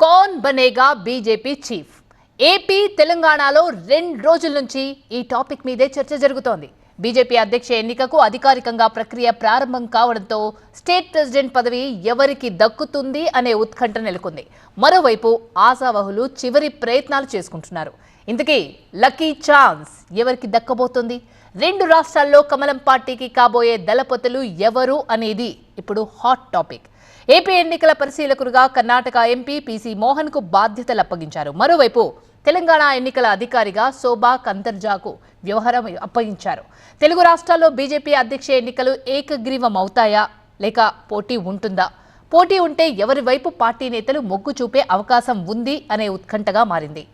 కౌన్ బనేగా BJP chief AP తెలంగాణలో రెండు రోజుల నుంచి ఈ టాపిక్ మీదే చర్చ జరుగుతోంది బీజేపీ అధ్యక్ష ఎన్నికకు అధికారికంగా ప్రక్రియ ప్రారంభం కావడంతో స్టేట్ ప్రెసిడెంట్ పదవి ఎవరికి దక్కుతుంది అనే ఉత్కంఠ నెలకొంది. మరోవైపు ఆశావహులు చివరి ప్రయత్నాలు చేసుకుంటున్నారు. ఇంతకీ లక్కీ ఛాన్స్ ఎవరికి దక్కబోతుంది? రెండు రాష్ట్రాల్లో కమలం పార్టీకి కాబోయే దళపతులు ఎవరు అనేది ఇప్పుడు హాట్ టాపిక్. ఏపీ ఎన్నికల పరిశీలకులుగా కర్ణాటక ఎంపీ పీసీ మోహన్కు బాధ్యతలు అప్పగించారు. మరోవైపు తెలంగాణ ఎన్నికల అధికారిగా శోభా కంతర్జాకు వ్యవహారం అప్పగించారు. తెలుగు రాష్ట్రాల్లో బీజేపీ అధ్యక్ష ఎన్నికలు ఏకగ్రీవం అవుతాయా లేక పోటీ ఉంటుందా? పోటీ ఉంటే ఎవరి వైపు పార్టీ నేతలు మొగ్గు చూపే అవకాశం ఉంది అనే ఉత్కంఠగా మారింది.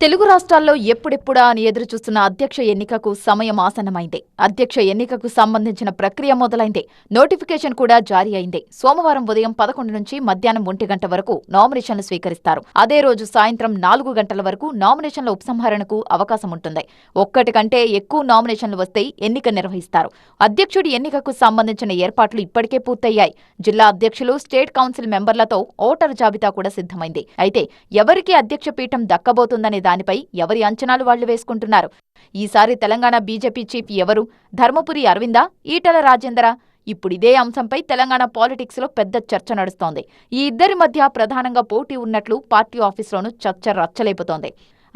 తెలుగు రాష్ట్రాల్లో ఎప్పుడెప్పుడా అని ఎదురుచూస్తున్న అధ్యక్ష ఎన్నికకు సమయం ఆసన్నమైంది. అధ్యక్ష ఎన్నికకు సంబంధించిన ప్రక్రియ మొదలైంది. నోటిఫికేషన్ కూడా జారీ అయింది. సోమవారం ఉదయం పదకొండు నుంచి మధ్యాహ్నం ఒంటి గంట వరకు నామినేషన్లు స్వీకరిస్తారు. అదే రోజు సాయంత్రం నాలుగు గంటల వరకు నామినేషన్ల ఉపసంహరణకు అవకాశం ఉంటుంది. ఒక్కటి కంటే ఎక్కువ నామినేషన్లు వస్తే ఎన్నిక నిర్వహిస్తారు. అధ్యక్షుడి ఎన్నికకు సంబంధించిన ఏర్పాట్లు ఇప్పటికే పూర్తయ్యాయి. జిల్లా అధ్యక్షులు స్టేట్ కౌన్సిల్ మెంబర్లతో ఓటర్ జాబితా కూడా సిద్ధమైంది. అయితే ఎవరికి అధ్యక్ష పీఠం దక్కబోతుందనే దానిపై ఎవరి అంచనాలు వాళ్ళు వేసుకుంటున్నారు? ఈసారి తెలంగాణ బీజేపీ చీఫ్ ఎవరు? ధర్మపురి అరవిందా? ఈటల రాజేందరా? ఇప్పుడు ఇదే అంశంపై తెలంగాణ పాలిటిక్స్లో పెద్ద చర్చ నడుస్తోంది. ఈ ఇద్దరి మధ్య ప్రధానంగా పోటీ ఉన్నట్లు పార్టీ ఆఫీసులోనూ చర్చ రచ్చలేపుతోంది.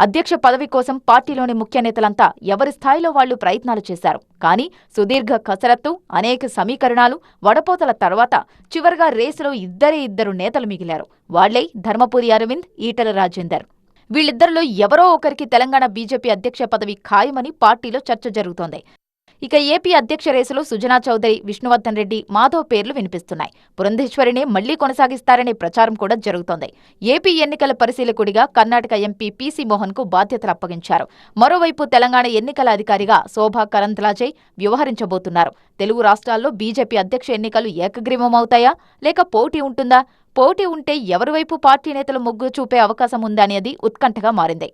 అధ్యక్ష పదవి కోసం పార్టీలోని ముఖ్య నేతలంతా ఎవరి స్థాయిలో వాళ్ళు ప్రయత్నాలు చేశారు? కానీ సుదీర్ఘ కసరత్తు అనేక సమీకరణాలు వడపోతల తర్వాత చివరగా రేసులో ఇద్దరే ఇద్దరు నేతలు మిగిలారు. వాళ్ళే ధర్మపురి అరవింద్ ఈటల రాజేందర్. వీళ్ళిద్దరిలో ఎవరో ఒకరికి తెలంగాణ బీజేపీ అధ్యక్ష పదవి ఖాయమని పార్టీలో చర్చ జరుగుతోంది. ఇక ఏపీ అధ్యక్ష రేసులో సుజనా చౌదరి విష్ణువర్ధన్ రెడ్డి మాధవ్ పేర్లు వినిపిస్తున్నాయి. పురంధేశ్వరినే మళ్ళీ కొనసాగిస్తారనే ప్రచారం కూడా జరుగుతోంది. ఏపీ ఎన్నికల పరిశీలకుడిగా కర్ణాటక ఎంపీ పీసీ మోహన్కు బాధ్యతలు అప్పగించారు. మరోవైపు తెలంగాణ ఎన్నికల అధికారిగా శోభా కరంద్లాజే వ్యవహరించబోతున్నారు. తెలుగు రాష్ట్రాల్లో బీజేపీ అధ్యక్ష ఎన్నికలు ఏకగ్రీవమవుతాయా? లేక పోటీ ఉంటుందా? పోటీ ఉంటే ఎవరివైపు పార్టీ నేతలు మొగ్గు చూపే అవకాశం ఉందనేది ఉత్కంఠగా మారింది.